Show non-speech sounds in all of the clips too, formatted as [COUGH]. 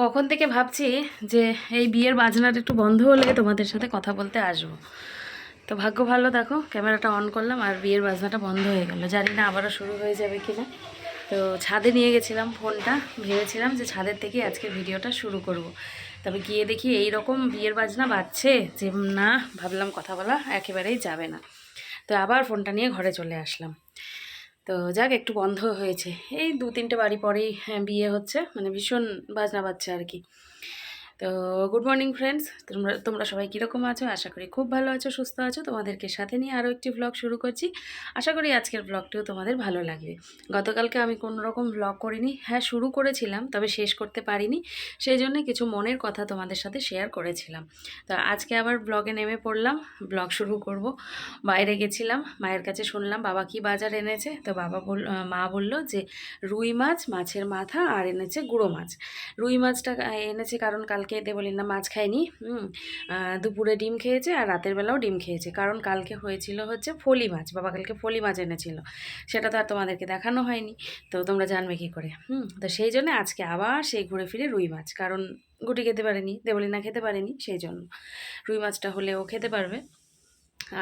কখন থেকে ভাবছি যে এই বিয়ের বাজনাটা একটু বন্ধ হলে তোমাদের সাথে কথা বলতে আসব। তো ভাগ্য ভালো, দেখো, ক্যামেরাটা অন করলাম আর বিয়ের বাজনাটা বন্ধ হয়ে গেল। জানি না আবারও শুরু হয়ে যাবে কি না তো ছাদে নিয়ে গেছিলাম ফোনটা, ভেবেছিলাম যে ছাদের থেকে আজকে ভিডিওটা শুরু করব। তবে গিয়ে দেখি এই রকম বিয়ের বাজনা বাজছে যে না, ভাবলাম কথা বলা একেবারেই যাবে না। তো আবার ফোনটা নিয়ে ঘরে চলে আসলাম। তো যাক একটু বন্ধ হয়েছে। এই দু তিনটে বাড়ি পরেই হ্যাঁ, বিয়ে হচ্ছে। মানে ভীষণ বাজনা বাজছে আর কি। তো গুড মর্নিং ফ্রেন্ডস তোমরা তোমরা সবাই কীরকম আছো? আশা করি খুব ভালো আছো, সুস্থ আছো। তোমাদেরকে সাথে নিয়ে আরও একটি ব্লগ শুরু করছি। আশা করি আজকের ব্লগটিও তোমাদের ভালো লাগবে। গতকালকে আমি কোনো রকম ব্লগ করিনি। হ্যাঁ শুরু করেছিলাম, তবে শেষ করতে পারিনি। সেই জন্য কিছু মনের কথা তোমাদের সাথে শেয়ার করেছিলাম। তো আজকে আবার ব্লগে নেমে পড়লাম। ব্লগ শুরু করব। বাইরে গেছিলাম, মায়ের কাছে শুনলাম, বাবা কি বাজার এনেছে? তো বাবা বল মা বলল যে, রুই মাছ, মাছের মাথা আর এনেছে গুঁড়ো মাছ। রুই মাছটা এনেছে কারণ কালকে দেবলিনা মাছ খায়নি হুম, দুপুরে ডিম খেয়েছে আর রাতের বেলাও ডিম খেয়েছে। কারণ কালকে হয়েছিল হচ্ছে ফলি মাছ বাবা কালকে ফলি মাছ এনেছিল সেটা তো আর তোমাদেরকে দেখানো হয়নি তো তোমরা জানবে কী করে হুম তো সেই জন্য আজকে আবার সেই ঘুরে ফিরে রুই মাছ কারণ গুটি খেতে পারেনি দেবলিনা খেতে পারেনি সেই জন্য। রুই মাছটা হলে ও খেতে পারবে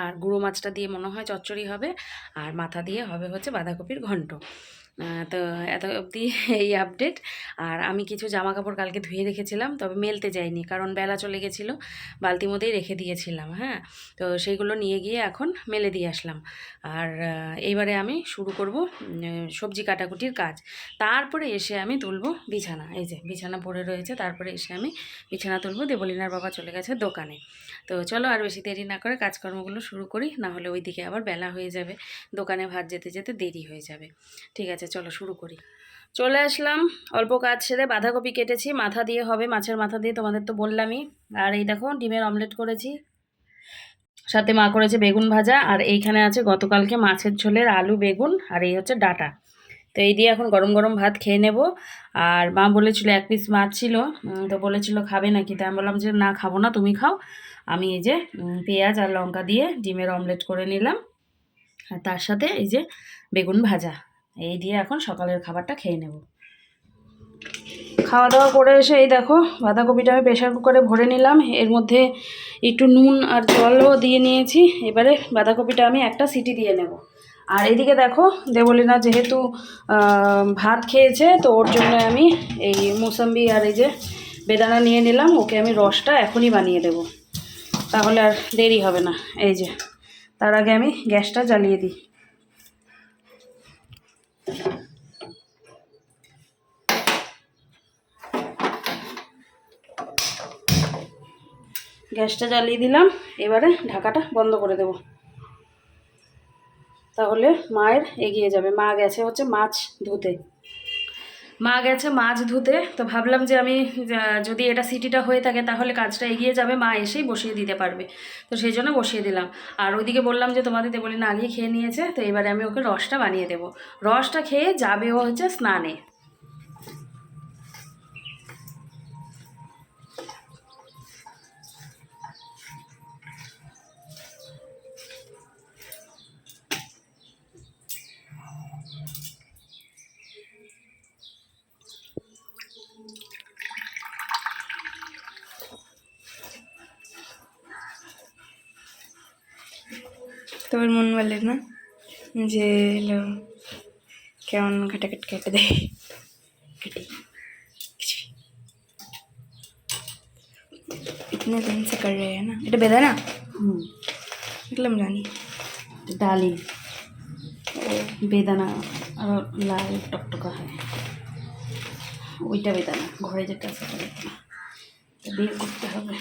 আর গুঁড়ো মাছটা দিয়ে মনে হয় চচ্চড়ি হবে আর মাথা দিয়ে হবে হচ্ছে বাঁধাকপির ঘন্ট। তো এত অবধি [LAUGHS] এই আপডেট আর আমি কিছু জামা কাপড় কালকে ধুয়ে রেখেছিলাম, তবে মেলতে যাইনি, কারণ বেলা চলে গেছিল বালতির মধ্যেই রেখে দিয়েছিলাম হ্যাঁ। তো সেইগুলো নিয়ে গিয়ে এখন মেলে দিয়ে আসলাম। আর এইবারে আমি শুরু করব সবজি কাটাকুটির কাজ। তারপরে এসে আমি তুলবো বিছানা, এই যে বিছানা পড়ে রয়েছে, তারপরে এসে আমি বিছানা তুলবো, দেবলিনার বাবা চলে গেছে দোকানে। তো চলো আর বেশি দেরি না করে কাজকর্মগুলো শুরু করি, না হলে ওইদিকে আবার বেলা হয়ে যাবে, দোকানে ভাত যেতে যেতে দেরি হয়ে যাবে। ঠিক আছে চলো শুরু করি। চলে আসলাম, অল্প কাজ সেরে বাঁধাকপি কেটেছি, মাথা দিয়ে হবে, মাছের মাথা দিয়ে তোমাদের তো বললামই। আর এই দেখো, ডিমের অমলেট করেছি। সাথে মা করেছে বেগুন ভাজা, আর এইখানে আছে গতকালকে মাছের ঝোলের আলু, বেগুন, আর এই হচ্ছে ডাটা। তো এই দিয়ে এখন গরম গরম ভাত খেয়ে নেব। আর মা বলেছিল এক পিস মাছ ছিল তো বলেছিল খাবে নাকি, তাই আমি বললাম যে না, খাব না, তুমি খাও। আমি এই যে পেঁয়াজ আর লঙ্কা দিয়ে ডিমের অমলেট করে নিলাম। আর তার সাথে এই যে বেগুন ভাজা। এই দিয়ে এখন সকালের খাবারটা খেয়ে নেব। খাওয়া দাওয়া করে এসে এই দেখো, বাঁধাকপিটা আমি প্রেশার কুকারে ভরে নিলাম। এর মধ্যে একটু নুন আর জলও দিয়ে নিয়েছি। এবারে বাঁধাকপিটা আমি একটা সিটি দিয়ে নেব। আর এদিকে দেখো, দেবলিনা যেহেতু ভাত খেয়েছে, তো ওর জন্য আমি এই মুসাম্বি আর এই যে বেদানা নিয়ে নিলাম। ওকে আমি রসটা এখনই বানিয়ে দেব। তাহলে আর দেরি হবে না। এই যে, তার আগে আমি গ্যাসটা জ্বালিয়ে দিই। গ্যাসটা জ্বালিয়ে দিলাম। এবারে ঢাকাটা বন্ধ করে দেব। তাহলে মায়ের এগিয়ে যাবে। মা গেছে হচ্ছে মাছ ধুতে। মা গেছে মাছ ধুতে, তো ভাবলাম যে আমি যদি এটা সিটিটা হয়ে থাকে তাহলে কাজটা এগিয়ে যাবে, মা এসেই বসিয়ে দিতে পারবে। তো সেই জন্য বসিয়ে দিলাম। আর ওইদিকে বললাম যে তোমাদের বলি না আগেই খেয়ে নিয়েছে, তো এবারে আমি ওকে রসটা বানিয়ে দেবো। রসটা খেয়ে যাবে ও হচ্ছে স্নানে। তোর মন বলে না যে লো কেমন ঘাটাঘাট কেটে দেয় কেটে इतने दिन से कर रहे हैं ना এটা বেদা না হুম দেখলাম জানি ডালি বেদানা আরও লাল টকটকা হয় ওইটা বেদানা ঘরে যেটা আছে ওটা বেদানা তো বের করতে হবে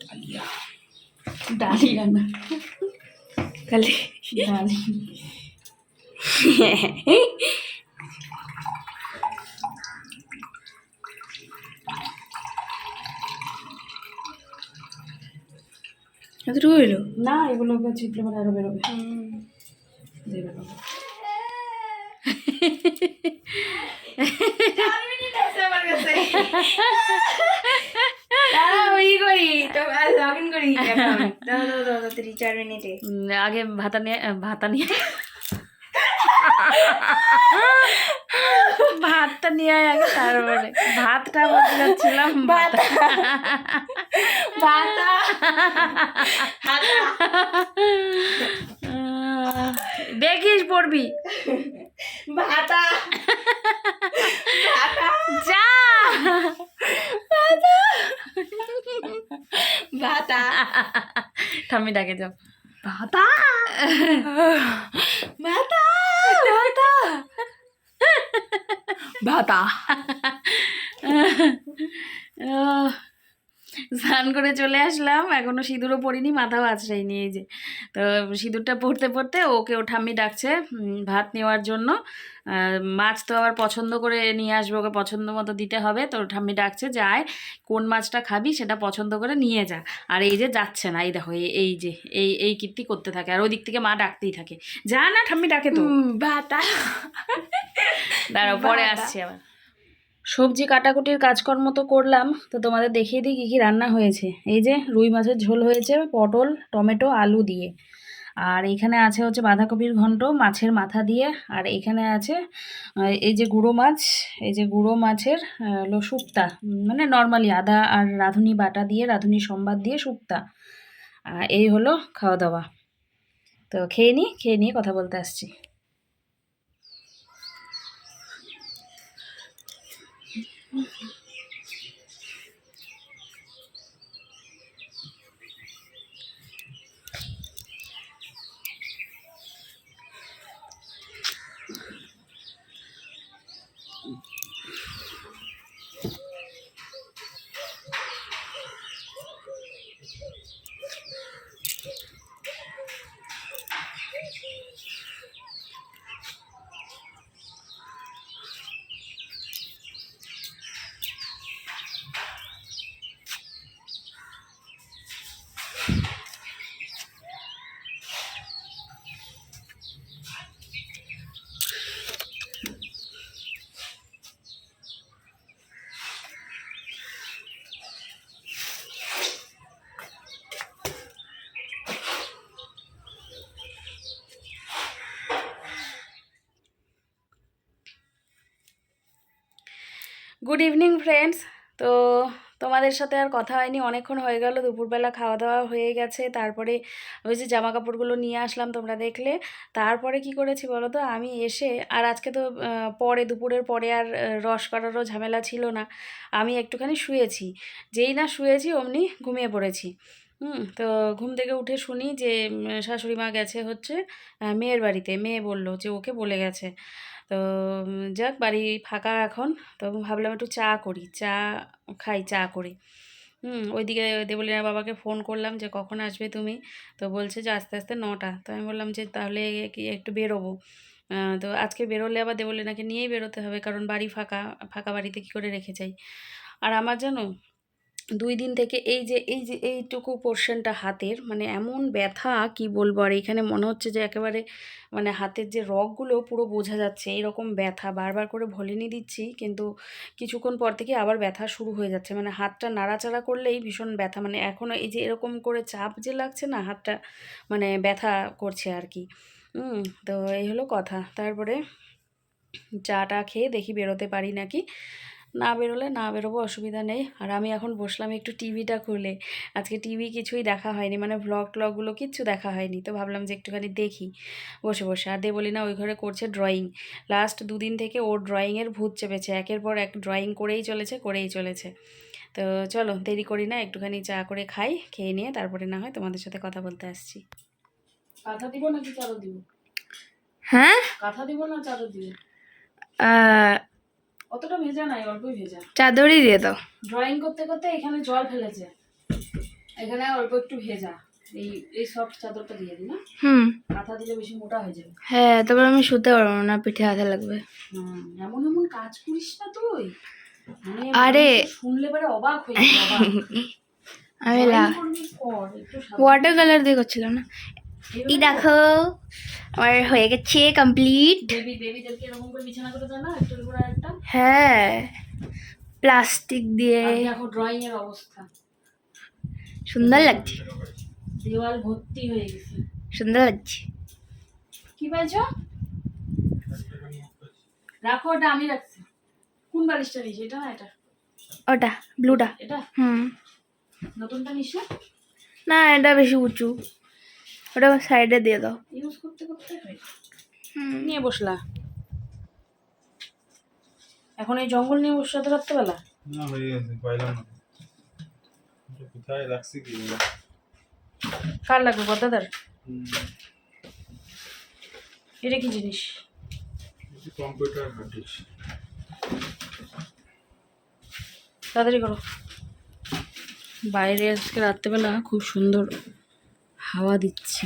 ডালিয়া ডালিয়া না ডালি এতটুকু হইল না এগুলো চিপলে মানে আরও বেরোবে বেরোবে দাঁড়াও ই করি তো লগ ইন করি [LAUGHS] দাও দাও দাও তাড়াতাড়ি চার মিনিটে আগে ভাতা নিয়ে ভাতা নিয়ে। ভাতটা নিয়ে আয় আগে তারপরে। ভাতটা বলতে যাচ্ছিলাম ভাত। ভাতা। দেখিস পড়বি। ভাতা ভাতা। ঠাম্মি ডাকে যাও ভাতা ভাতা ভাতা ভাতা আহ, স্নান করে চলে আসলাম। এখনও সিঁদুরও পরিনি মাথাও আছড়াইনি এই যে। তো সিঁদুরটা পড়তে পড়তে ওকে ও ঠাম্মি ডাকছে ভাত নেওয়ার জন্য। মাছ তো আবার পছন্দ করে নিয়ে আসব ওকে পছন্দ মতো দিতে হবে। তো ঠাম্মি ডাকছে যায় কোন মাছটা খাবি সেটা পছন্দ করে নিয়ে যা। আর এই যে যাচ্ছে না এই দেখো এই- যে এই এই কীর্তি করতে থাকে। আর ওই দিক থেকে মা ডাকতেই থাকে। যা না ঠাম্মি ডাকে তো। ভাতা। দাঁড়াও পরে আসছি আবার। সবজি কাটাকুটির কাজকর্ম তো করলাম, তো তোমাদের দেখিয়ে দিই কী কী রান্না হয়েছে। এই যে রুই মাছের ঝোল হয়েছে পটল, টমেটো, আলু দিয়ে। আর এখানে আছে হচ্ছে বাঁধাকপির ঘন্ট, মাছের মাথা দিয়ে। আর এখানে আছে এই যে গুঁড়ো মাছ, এই যে গুঁড়ো মাছের হলো শুক্তা মানে নর্মালি আদা আর রাঁধুনি বাটা দিয়ে, রাঁধুনি সম্বাদ দিয়ে শুক্তা এই হলো খাওয়া দাওয়া। তো খেয়ে নিই খেয়ে নিয়ে কথা বলতে আসছি। 嗯。গুড ইভিনিং ফ্রেন্ডস তো তোমাদের সাথে আর কথা হয়নি। অনেকক্ষণ হয়ে গেল, দুপুরবেলা খাওয়া দাওয়া হয়ে গেছে। তারপরে ওই যে জামা কাপড়গুলো নিয়ে আসলাম তোমরা দেখলে। তারপরে কি করেছি বলো তো? আমি এসে, আর আজকে তো পরে, দুপুরের পরে আর রস করারও ঝামেলা ছিল না। আমি একটুখানি শুয়েছি। যেই না শুয়েছি, অমনি ঘুমিয়ে পড়েছি। হুম। তো ঘুম থেকে উঠে শুনি যে শাশুড়ি মা গেছে হচ্ছে মেয়ের বাড়িতে। মেয়ে বলল যে, ওকে বলে গেছে। তো যাক, বাড়ি ফাঁকা এখন। তো ভাবলাম একটু চা করি। চা খাই, চা করি। হুম, ওইদিকে দেবলীনা বাবাকে ফোন করলাম যে, কখন আসবে তুমি? তো বলছে যে, আস্তে আস্তে নটা। তো আমি বললাম যে, তাহলে কি একটু বেরোবো? তো আজকে বেরোলে আবার দেবলীনাকে নিয়েই বেরোতে হবে, কারণ বাড়ি ফাঁকা ফাঁকা বাড়িতে কী করে রেখে যাই? আর আমার জানো দুই দিন থেকে এই যে এই যে, এইটুকু পোর্শনটা হাতের মানে এমন ব্যথা, কি বলব? আর এখানে মনে হচ্ছে যে একেবারে মানে হাতের যে রগগুলো পুরো বোঝা যাচ্ছে, এরকম ব্যথা। বারবার করে ভলিনি দিচ্ছি, কিন্তু কিছুক্ষণ পর থেকে আবার ব্যথা শুরু হয়ে যাচ্ছে। মানে হাতটা নাড়াচাড়া করলেই ভীষণ ব্যথা। মানে এখনও এই যে এরকম করে চাপ যে লাগছে না, হাতটা মানে ব্যথা করছে আর কি। তো এই হলো কথা। তারপরে চাটা খেয়ে দেখি বেরোতে পারি নাকি? না বেরোলে না বেরোবো অসুবিধা নেই। আর আমি এখন বসলাম একটু টিভিটা খুলে। আজকে টিভি কিছুই দেখা হয়নি মানে ভ্লগ ট্লগগুলো কিচ্ছু দেখা হয়নি। তো ভাবলাম যে একটুখানি দেখি বসে বসে। আর বলি না ওই ঘরে করছে ড্রয়িং লাস্ট দুদিন থেকে ওর ড্রয়িংয়ের ভূত চেপেছে। একের পর এক ড্রয়িং করেই চলেছে করেই চলেছে। তো চলো দেরি করি না একটুখানি চা করে খাই খেয়ে নিয়ে তারপরে না হয় তোমাদের সাথে কথা বলতে আসছি। কাঁথা দিব নাকি চাদর দিব? হ্যাঁ? কাঁথা দিব না চাদর দিব? অতটা ভেজা নাই অল্পই ভেজা। চাদরই দিয়ে দাও। ড্রয়িং করতে করতে এখানে জল ফেলেছে। এখানে অল্প একটু ভেজা। এই এই সফট চাদরটা দিয়ে দিই না? হুম। কাঁথা দিলে বেশি মোটা হয়ে যাবে। হ্যাঁ তারপর আমি শুতে পারব না পিঠে হাতে লাগবে। হুম, এমন এমন কাজ করিস না তুই। মানে আরে- শুনলে পরে অবাক হয়ে যাবে [LAUGHS] আমি। ওয়াটার কালার দিয়ে করছিলাম না? এই দেখো আমার হয়ে গেছে কমপ্লিট হ্যাঁ প্লাস্টিক দিয়ে। ড্রয়িং এর অবস্থা। সুন্দর লাগছে। দেওয়াল ভর্তি হয়ে গেছে। সুন্দর লাগছে। কি পাইছো রাখো ওটা আমি রাখছি। কোন বালিশটা নিয়েছি? এটা না এটা? ওটা ব্লুটা এটা? হুম। নতুনটা নিস না না এটা বেশি উঁচু। ওটা সাইডে দিয়ে দাও। ইউজ করতে করতে হুম। নিয়ে বসলা। এখন এই জঙ্গল নিয়ে বসে তো রাত্রেবেলা? না হয়ে গেছে পাইলাম না। কোথায়? রাখছি কি কার লাগবে বদাদার হুম, এটা কি জিনিস? কম্পিউটার হার্ড ডিস্ক তাড়াতাড়ি করো। বাইরে আজকে রাত্রেবেলা খুব সুন্দর হাওয়া দিচ্ছে।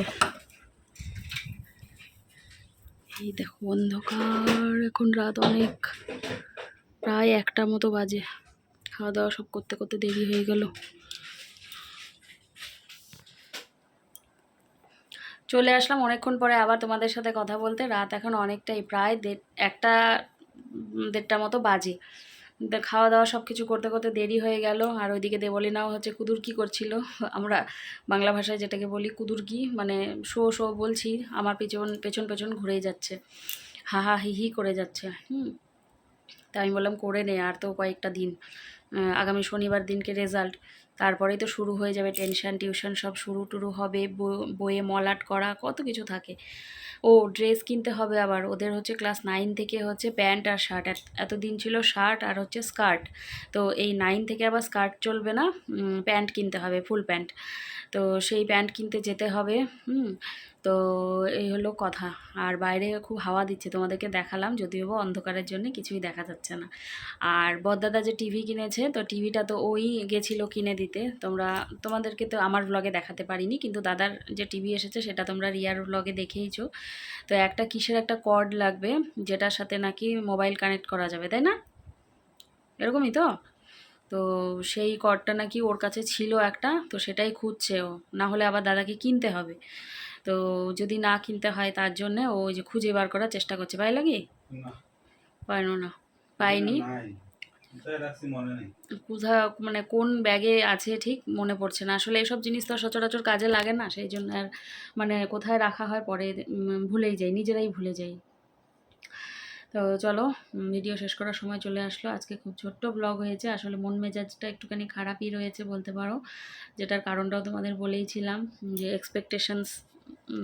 এই দেখো অন্ধকার, এখন রাত অনেক। প্রায় একটা মতো বাজে। খাওয়া দাওয়া সব করতে করতে দেরি হয়ে গেল। চলে আসলাম অনেকক্ষণ পরে আবার তোমাদের সাথে কথা বলতে। রাত এখন অনেকটাই, প্রায় দেড় একটা দেড়টা মতো বাজে। খাওয়া দাওয়া সব কিছু করতে করতে দেরি হয়ে গেল। আর ওইদিকে দেবলিনাও হচ্ছে কুদুর কি করছিল। [LAUGHS] আমরা বাংলা ভাষায় যেটাকে বলি কুদুর কি মানে শো শো বলছি, আমার পেছন পেছন পেছন ঘুরেই যাচ্ছে। হা হা, হি হি করে যাচ্ছে, হুম। তাই আমি বললাম, করে নে আর তো কয়েকটা দিন। আগামী শনিবার দিনকে রেজাল্ট তারপরেই তো শুরু হয়ে যাবে, টেনশন, টিউশন সব শুরু টুরু হবে বই- বইয়ে মলাট করা, কত কিছু থাকে। ও ড্রেস কিনতে হবে আবার। ওদের হচ্ছে ক্লাস নাইন থেকে হচ্ছে প্যান্ট আর শার্ট এতদিন ছিল শার্ট আর হচ্ছে স্কার্ট তো এই নাইন থেকে আবার স্কার্ট চলবে না প্যান্ট কিনতে হবে ফুল প্যান্ট তো সেই প্যান্ট কিনতে যেতে হবে, হুম। তো এই হলো কথা। আর বাইরে খুব হাওয়া দিচ্ছে, তোমাদেরকে দেখালাম, যদিও বা অন্ধকারের জন্য কিছুই দেখা যাচ্ছে না। আর বদ্দাদা যে টিভি কিনেছে, তো টিভিটা তো ওই গেছিল কিনে দিতে। তোমরা, তোমাদেরকে তো আমার ব্লগে দেখাতে পারিনি, কিন্তু দাদার যে টিভি এসেছে, সেটা তোমরা রিয়ার ব্লগে দেখেইছো। তো একটা কিসের একটা কর্ড লাগবে, যেটার সাথে নাকি মোবাইল কানেক্ট করা যাবে, তাই না? এরকমই তো? তো সেই কর্ডটা নাকি ওর কাছে ছিল একটা, তো সেটাই খুঁজছে ও। না হলে আবার দাদাকে কিনতে হবে। তো যদি না কিনতে হয় তার জন্যে ও ওই যে খুঁজে বার করার চেষ্টা করছে। পাই লাগি? না। পাইনো না পাইনি। মনে কোথা মানে কোন ব্যাগে আছে ঠিক মনে পড়ছে না। আসলে এসব জিনিস তো সচরাচর কাজে লাগে না সেই জন্য আর মানে কোথায় রাখা হয় পরে ভুলেই যাই নিজেরাই ভুলে যাই। তো চলো ভিডিও শেষ করার সময় চলে আসলো। আজকে খুব ছোট্ট ব্লগ হয়েছে। আসলে মন মেজাজটা একটুখানি খারাপই রয়েছে বলতে পারো। যেটার কারণটাও তোমাদের বলেইছিলাম যে এক্সপেকটেশনস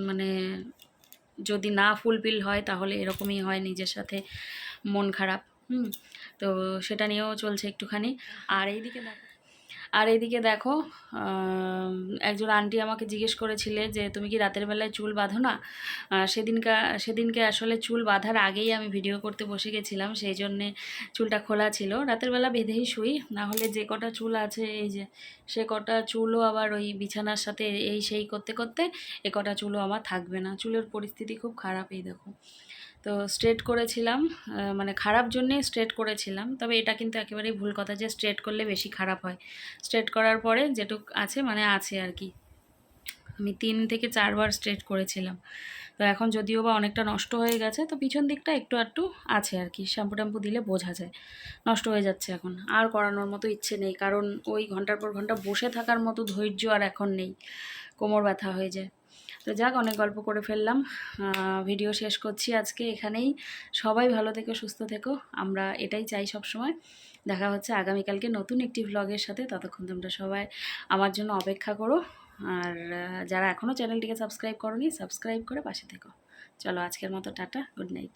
মানে যদি না ফুলফিল হয় তাহলে এরকমই হয় নিজের সাথে মন খারাপ, হুম? তো সেটা নিয়েও চলছে একটুখানি। আর এইদিকে দেখো। আর এদিকে দেখো একজন আন্টি আমাকে জিজ্ঞেস করেছিলে যে, তুমি কি রাতের বেলায় চুল বাঁধো না? সেদিনকা, সেদিনকে আসলে চুল বাঁধার আগেই আমি ভিডিও করতে বসে গেছিলাম, সেই জন্যে চুলটা খোলা ছিল। রাতের বেলা বেঁধেই শুই নাহলে যে কটা চুল আছে, এই যে সে কটা চুলও আবার ওই বিছানার সাথে এই সেই করতে করতে এ কটা চুলও আমার থাকবে না। চুলের পরিস্থিতি খুব খারাপ এই দেখো। তো স্ট্রেট করেছিলাম মানে খারাপ জন্যেই স্ট্রেট করেছিলাম, তবে এটা কিন্তু একেবারেই ভুল কথা যে স্ট্রেট করলে বেশি খারাপ হয়। স্ট্রেট করার পরে যেটুক আছে মানে আছে আর কি। আমি তিন থেকে চারবার স্ট্রেট করেছিলাম। তো এখন যদিও বা অনেকটা নষ্ট হয়ে গেছে, তো পিছন দিকটা একটু একটু আছে আর কি। শ্যাম্পু ট্যাম্পু দিলে বোঝা যায়। নষ্ট হয়ে যাচ্ছে এখন। আর করানোর মতো ইচ্ছে নেই, কারণ ওই ঘণ্টার পর ঘণ্টা বসে থাকার মতো ধৈর্য আর এখন নেই। কোমর ব্যথা হয়ে যায়। তো যাক, অনেক গল্প করে ফেললাম। ভিডিও শেষ করছি আজকে এখানেই। সবাই ভালো থেকো, সুস্থ থেকো। আমরা এটাই চাই সব সময় দেখা হচ্ছে আগামীকালকে নতুন একটি ভ্লগের সাথে। ততক্ষণ তোমরা সবাই আমার জন্য অপেক্ষা করো। আর যারা এখনও চ্যানেলটিকে সাবস্ক্রাইব করনি সাবস্ক্রাইব করে পাশে থেকো। চলো আজকের মতো, টাটা গুড নাইট